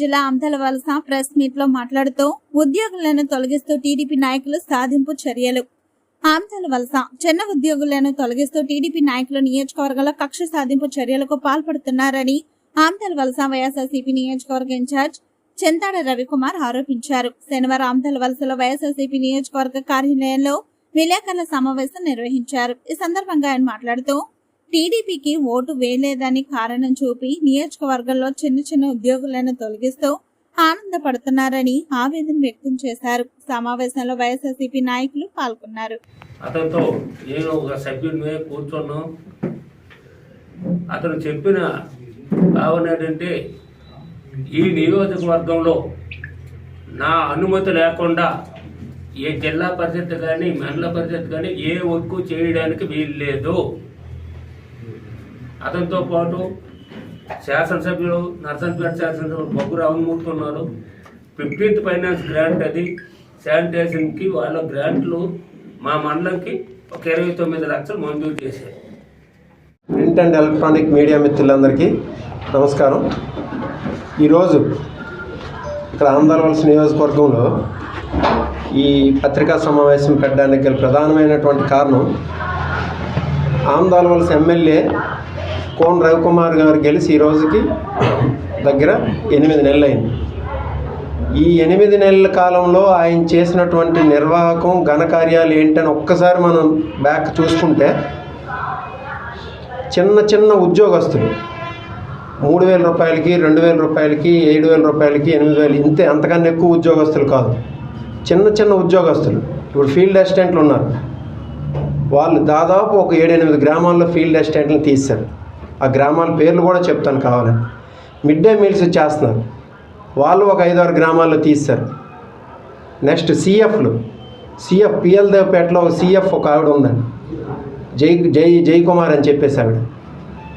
జిల్లా అంతల వలస ప్రెస్ మీట్లో మాట్లాడుతూ ఉద్యోగులను తొలగిస్తూ టీడీపీ నాయకులు సాధింపు చర్యలు. ఆంతల వలస చిన్న ఉద్యోగులను తొలగిస్తూ టీడీపీ నాయకులు నియోజకవర్గంలో కక్ష సాధింపు చర్యలకు పాల్పడుతున్నారని ఆంతల వలస వైఎస్ఆర్సీపీ నియోజకవర్గ ఇన్ఛార్జ్ చింతాడ రవికుమార్ ఆరోపించారు. శనివారం ఆంతల వలసలో వైఎస్ఆర్సీపీ నియోజకవర్గ కార్యాలయంలో విలేకరుల సమావేశం నిర్వహించారు. ఈ సందర్భంగా ఆయన మాట్లాడుతూ టీడీపీకి ఓటు వేయలేదని కారణం చూపి నియోజకవర్గంలో చిన్న చిన్న ఉద్యోగులను తొలగిస్తూ ఆనందపడుతున్నారని ఆవేదన వ్యక్తం చేశారు. సమావేశంలో వైఎస్ఆర్సీపీ నాయకులు పాల్గొన్నారు. అతనితో నేను ఒక సభ్యుడిని కూర్చొని. అతను చెప్పిన భావన ఏంటంటే ఈ నియోజకవర్గంలో నా అనుమతి లేకుండా ఏ జిల్లా పరిషత్ కానీ మండల పరిషత్ కానీ ఏ వర్క్ చేయడానికి వీల్లేదు. అతనితో పాటు శాసనసభ్యులు నర్సంపేట శాసనసభ్యుడు బొగ్గు రామమూర్తి ఉన్నారు. ఫిఫ్టీన్త్ ఫైనాన్స్ గ్రాంట్ అది. శానిటేషన్కి వాళ్ళ గ్రాంట్లు మా మండలంకి ఒక ఇరవై తొమ్మిది లక్షలు మంజూరు చేశారు. ప్రింట్ అండ్ ఎలక్ట్రానిక్ మీడియా మిత్రులందరికీ నమస్కారం. ఈరోజు ఇక్కడ ఆంధ్రవలస నియోజకవర్గంలో ఈ పత్రికా సమావేశం పెట్టడానికి గల ప్రధానమైనటువంటి కారణం ఆంధ్రవలస ఎమ్మెల్యే కోన్ రవికుమార్ గారు గెలిచి ఈ రోజుకి దగ్గర ఎనిమిది నెలలు అయింది ఈ ఎనిమిది నెలల కాలంలో ఆయన చేసినటువంటి నిర్వాహకం ఘనకార్యాలు ఏంటని ఒక్కసారి మనం బ్యాక్ చూసుకుంటే చిన్న చిన్న ఉద్యోగస్తులు మూడు వేల రూపాయలకి రెండు వేల రూపాయలకి ఏడు వేల రూపాయలకి ఎనిమిది వేలు ఇంతే అంతకన్నా ఎక్కువ ఉద్యోగస్తులు కాదు. చిన్న చిన్న ఉద్యోగస్తులు. ఇప్పుడు ఫీల్డ్ అసిస్టెంట్లు ఉన్నారు. వాళ్ళు దాదాపు ఒక ఏడెనిమిది గ్రామాల్లో ఫీల్డ్ అసిస్టెంట్లను తీశారు. ఆ గ్రామాల పేర్లు కూడా చెప్తాను కావాలని. మిడ్ డే మీల్స్ చేస్తున్నారు. వాళ్ళు ఒక ఐదారు గ్రామాల్లో తీస్తారు నెక్స్ట్ సిఎఫ్లు. సిఎఫ్ పిఎల్ దేవపేటలో ఒక సిఎఫ్ ఒక ఆవిడ ఉందండి. జై జై జయకుమార్ అని చెప్పేసి ఆవిడ.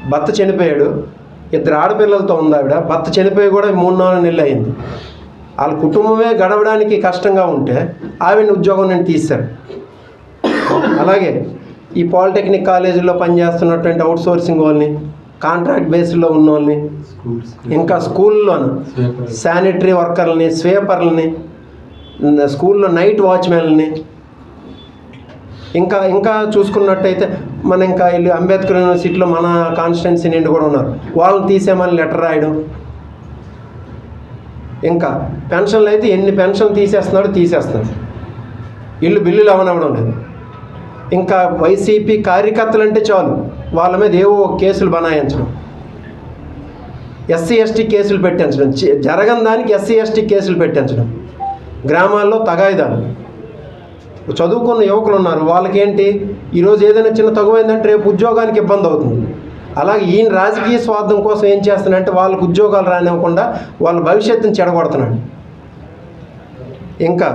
భర్త చనిపోయాడు. ఇద్దరు ఆడపిల్లలతో ఉంది ఆవిడ. భర్త చనిపోయి కూడా మూడు నాలుగు నెలలు అయింది. వాళ్ళ కుటుంబమే గడవడానికి కష్టంగా ఉంటే ఆవిడని ఉద్యోగం నుండి తీశారు. అలాగే ఈ పాలిటెక్నిక్ కాలేజీలో పనిచేస్తున్నటువంటి అవుట్ సోర్సింగ్ వాళ్ళని కాంట్రాక్ట్ బేస్లో ఉన్న వాళ్ళని ఇంకా స్కూల్లోను? శానిటరీ వర్కర్లని స్వీపర్లని స్కూల్లో నైట్ వాచ్మెన్లని ఇంకా ఇంకా చూసుకున్నట్టయితే మన ఇంకా వీళ్ళు అంబేద్కర్ యూనివర్సిటీలో మన కాన్స్టిట్యున్సీ నుండి కూడా ఉన్నారు. వాళ్ళని తీసేమని లెటర్ రాయడం. ఇంకా పెన్షన్లు అయితే ఎన్ని పెన్షన్లు తీసేస్తున్నాడో తీసేస్తున్నాడు. ఇల్లు బిల్లులు అవనవడం లేదు. ఇంకా వైసీపీ కార్యకర్తలు అంటే చాలు. వాళ్ళ మీద ఏవో కేసులు బనాయించడం. ఎస్సీ ఎస్టీ కేసులు పెట్టించడం. జరగని దానికి ఎస్సీ ఎస్టీ కేసులు పెట్టించడం. గ్రామాల్లో తగాయిదాలు. చదువుకున్న యువకులు ఉన్నారు. వాళ్ళకేంటి? ఈరోజు ఏదైనా చిన్న తగువైందంటే రేపు ఉద్యోగానికి ఇబ్బంది అవుతుంది. అలాగే ఈయన రాజకీయ స్వార్థం కోసం ఏం చేస్తున్నాడంటే వాళ్ళకు ఉద్యోగాలు రానివ్వకుండా వాళ్ళ భవిష్యత్తుని చెడగొడుతున్నాడు. ఇంకా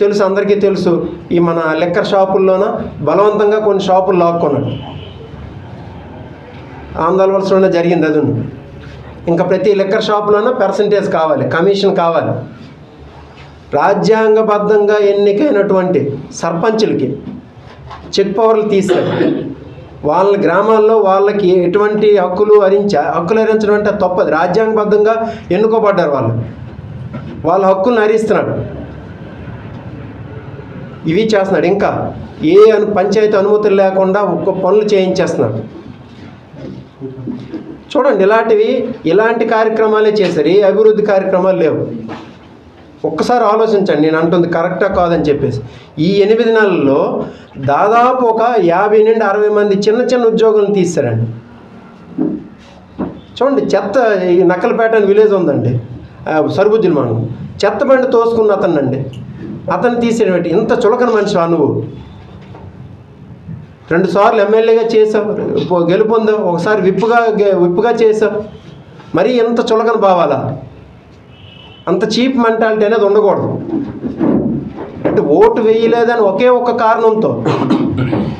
తెలుసు అందరికీ తెలుసు. ఈ మన లెక్కర్ షాపుల్లోన? బలవంతంగా కొన్ని షాపులు లాక్కున్నాడు. ఆందోళనలోనే జరిగింది అది. ఇంకా ప్రతి లెక్కర్ షాపులోనూ పర్సంటేజ్ కావాలి కమిషన్ కావాలి. రాజ్యాంగబద్ధంగా ఎన్నికైనటువంటి సర్పంచులకి చెక్ పవర్లు తీసుకెళ్ళి వాళ్ళ గ్రామాల్లో వాళ్ళకి ఎటువంటి హక్కులు హరించా హక్కులు హరించడం అంటే తప్పదు. రాజ్యాంగబద్ధంగా ఎన్నుకోబడ్డారు వాళ్ళు. వాళ్ళ హక్కులను హరిస్తున్నాడు ఇవి చేస్తున్నాడు. ఇంకా ఏ పంచాయతీ అనుమతులు లేకుండా ఒక్క పనులు చేయించేస్తున్నాడు. చూడండి ఇలాంటివి ఇలాంటి కార్యక్రమాలే చేశారు. ఏ అభివృద్ధి కార్యక్రమాలు లేవు. ఒక్కసారి ఆలోచించండి నేను అంటుంది కరెక్టా కాదని చెప్పేసి. ఈ ఎనిమిది నెలల్లో దాదాపు ఒక యాభై నుండి అరవై మంది చిన్న చిన్న ఉద్యోగులను తీస్తారండి చూడండి చెత్త ఈ నక్కలపేట అని విలేజ్ ఉందండి. ఆ, సరుబుజ్జుల మనం చెత్త బండి తోసుకున్న అతనండి అతను తీసేటువంటి ఇంత చులకన మనిషి నువ్వు? రెండు సార్లు ఎమ్మెల్యేగా చేసావు గెలుపొందావు ఒకసారి విప్పుగా విప్పుగా చేసావు. మరీ ఇంత చులకన భావాలా? అంత చీప్ మెంటాలిటీ అనేది ఉండకూడదు. అంటే ఓటు వేయలేదని ఒకే ఒక కారణంతో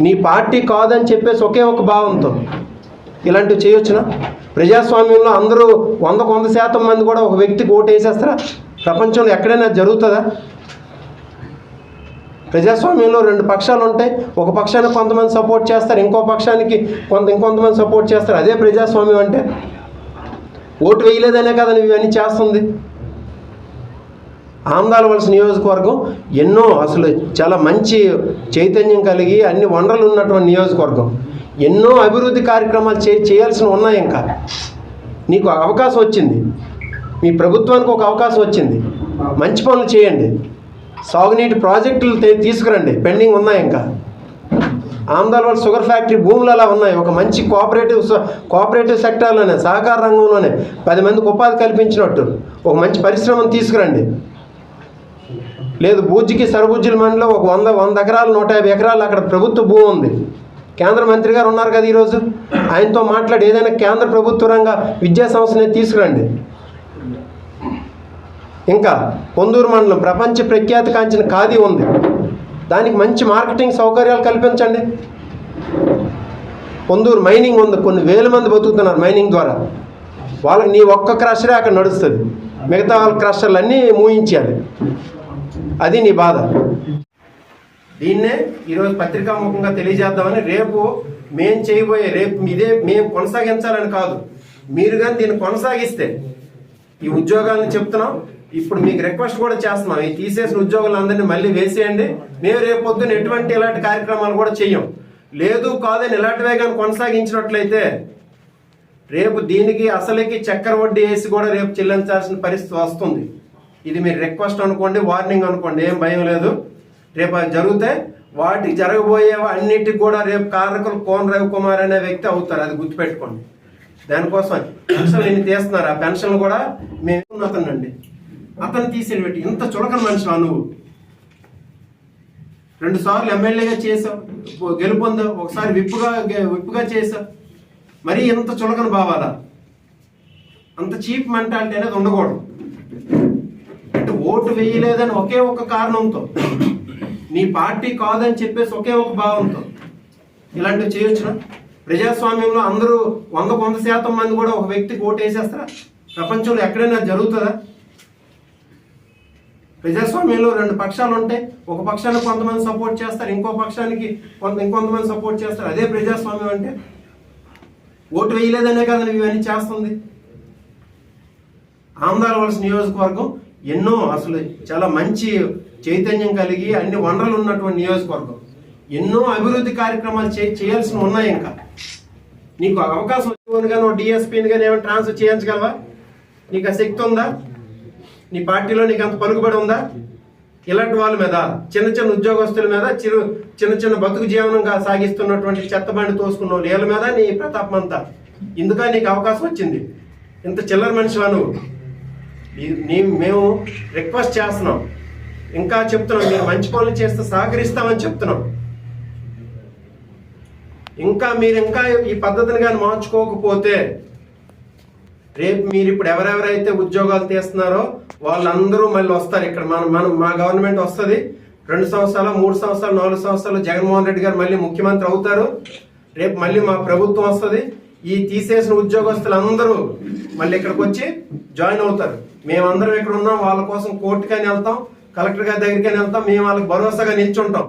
నీ పార్టీ కాదని చెప్పేసి ఒకే ఒక భావంతో ఇలాంటివి చేయొచ్చునా? ప్రజాస్వామ్యంలో అందరూ వందకు వంద శాతం మంది కూడా ఒక వ్యక్తికి ఓటు వేసేస్తారా? ప్రపంచంలో ఎక్కడైనా జరుగుతుందా? ప్రజాస్వామ్యంలో రెండు పక్షాలు ఉంటాయి. ఒక పక్షానికి కొంతమంది సపోర్ట్ చేస్తారు ఇంకో పక్షానికి కొంత ఇంకొంతమంది సపోర్ట్ చేస్తారు. అదే ప్రజాస్వామ్యం అంటే ఓటు వేయలేదనే కదా నువ్వు ఇవన్నీ చేస్తుంది. ఆందాల వలస నియోజకవర్గం ఎన్నో అసలు చాలా మంచి చైతన్యం కలిగి అన్ని వనరులు ఉన్నటువంటి నియోజకవర్గం. ఎన్నో అభివృద్ధి కార్యక్రమాలు చే చేయాల్సిన ఉన్నాయి ఇంకా. నీకు అవకాశం వచ్చింది. మీ ప్రభుత్వానికి ఒక అవకాశం వచ్చింది. మంచి పనులు చేయండి. సాగునీటి ప్రాజెక్టులు తీసుకురండి. పెండింగ్ ఉన్నాయి ఇంకా. ఆంధ్ర షుగర్ ఫ్యాక్టరీ భూములు అలా ఉన్నాయి. ఒక మంచి కోఆపరేటివ్ స- కోఆపరేటివ్ సెక్టార్లోనే సహకార రంగంలోనే పది మందికి ఉపాధి కల్పించినట్టు. ఒక మంచి పరిశ్రమను తీసుకురండి. లేదు బూజ్జికి సరబుజ్జిల మండలో ఒక వంద వంద ఎకరాలు నూట యాభై ఎకరాలు అక్కడ ప్రభుత్వ భూమి ఉంది. కేంద్ర మంత్రి గారు ఉన్నారు కదా ఈరోజు? ఆయనతో మాట్లాడి ఏదైనా కేంద్ర ప్రభుత్వ రంగ విద్యా సంస్థని తీసుకురండి. ఇంకా పొందూరు మండలం ప్రపంచ ప్రఖ్యాతి కాంచిన ఖాదీ ఉంది. దానికి మంచి మార్కెటింగ్ సౌకర్యాలు కల్పించండి. పొందూరు మైనింగ్ ఉంది. కొన్ని వేల మంది బతుకుతున్నారు మైనింగ్ ద్వారా. వాళ్ళకి నీ ఒక్క క్రషరే అక్కడ నడుస్తుంది. మిగతా వాళ్ళ క్రషర్లు అన్నీ మూయించాలి అది నీ బాధ. దీన్నే ఈరోజు పత్రికాముఖంగా తెలియజేద్దామని రేపు మేం చేయబోయే రేపు ఇదే మేము కొనసాగించాలని కాదు. మీరు కానీ దీన్ని కొనసాగిస్తే ఈ ఉద్యోగాలను చెప్తున్నాం. ఇప్పుడు మీకు రిక్వెస్ట్ కూడా చేస్తున్నాం. ఈ తీసేసిన ఉద్యోగులందరినీ మళ్ళీ వేసేయండి. మేము రేపు పొద్దున్న ఎటువంటి ఇలాంటి కార్యక్రమాలు కూడా చెయ్యం. లేదు కాదని ఇలాంటివే కానీ కొనసాగించినట్లయితే రేపు దీనికి అసలుకి చక్కెర వడ్డీ వేసి కూడా రేపు చెల్లించాల్సిన పరిస్థితి వస్తుంది. ఇది మీరు రిక్వెస్ట్ అనుకోండి వార్నింగ్ అనుకోండి ఏం భయం లేదు. రేపు అది జరిగితే వాటికి జరగబోయే అన్నిటికి కూడా రేపు కారకులు కోన్ రవికుమార్ అనే వ్యక్తి అవుతారు. అది గుర్తుపెట్టుకోండి. దానికోసం పెన్షన్ ఎన్ని తీస్తున్నారు? ఆ పెన్షన్ కూడా మేము అతనండి అతను తీసేటువంటి ఇంత చులకన మనిషి నువ్వు? రెండు సార్లు ఎమ్మెల్యేగా చేసావు గెలుపొందావు ఒకసారి విప్పుగా విప్పుగా చేసావు. మరి ఇంత చులకన భావాలా? అంత చీప్ మెంటాలిటీ అనేది ఉండకూడదు. అంటే ఓటు వేయలేదని ఒకే ఒక కారణంతో నీ పార్టీ కాదని చెప్పేసి ఒకే ఒక భావంతో. ఇలాంటివి చేయొచ్చునా? ప్రజాస్వామ్యంలో అందరూ వంద వంద శాతం మంది కూడా ఒక వ్యక్తికి ఓటు వేసేస్తారా? ప్రపంచంలో ఎక్కడైనా జరుగుతుందా? ప్రజాస్వామ్యంలో రెండు పక్షాలు ఉంటాయి ఒక పక్షానికి కొంతమంది సపోర్ట్ చేస్తారు ఇంకో పక్షానికి కొంత ఇంకొంతమంది సపోర్ట్ చేస్తారు. అదే ప్రజాస్వామ్యం అంటే ఓటు వేయలేదనే కదా ఇవన్నీ చేస్తుంది. ఆంధ్ర వలస నియోజకవర్గం ఎన్నో అసలు చాలా మంచి చైతన్యం కలిగి అన్ని వనరులు ఉన్నటువంటి నియోజకవర్గం. ఎన్నో అభివృద్ధి కార్యక్రమాలు చే చేయాల్సి ఉన్నాయి ఇంకా. నీకు అవకాశం వచ్చింది కానీ డిఎస్పీని కానీ ఏమైనా ట్రాన్స్ఫర్ చేయించగలవా? నీకు ఆ శక్తి ఉందా? నీ పార్టీలో నీకు అంత పలుకుబడి ఉందా? ఇలాంటి వాళ్ళ మీద చిన్న చిన్న ఉద్యోగస్తుల మీద చిరు చిన్న చిన్న బతుకు జీవనంగా సాగిస్తున్నటువంటి చెత్తబండి తోసుకున్న నీళ్ళ వీళ్ళ మీద నీ ప్రతాపం అంతా. ఇందుక నీకు అవకాశం వచ్చింది. ఇంత చిల్లర మనిషివా నువ్వు నీ మేము రిక్వెస్ట్ చేస్తున్నాం. ఇంకా చెప్తున్నాం మీరు మంచి పనులు చేస్తే సహకరిస్తామని చెప్తున్నాం. ఇంకా మీరు ఇంకా ఈ పద్ధతిని కానీ మార్చుకోకపోతే రేపు మీరు ఇప్పుడు ఎవరెవరైతే ఉద్యోగాలు తీస్తున్నారో వాళ్ళందరూ మళ్ళీ వస్తారు ఇక్కడ. మన మనం మా గవర్నమెంట్ వస్తుంది. రెండు సంవత్సరాలు మూడు సంవత్సరాలు నాలుగు సంవత్సరాలు జగన్మోహన్ రెడ్డి గారు మళ్ళీ ముఖ్యమంత్రి అవుతారు. రేపు మళ్ళీ మా ప్రభుత్వం వస్తుంది. ఈ తీసేసిన ఉద్యోగస్తులందరూ మళ్ళీ ఇక్కడికి వచ్చి జాయిన్ అవుతారు. మేమందరం ఇక్కడ ఉన్నాం. వాళ్ళ కోసం కోర్టుకైనా వెళ్తాం. కలెక్టర్ గారి దగ్గరికి వెళ్తాం. మేము వాళ్ళకి భరోసాగా నిల్చుంటాం.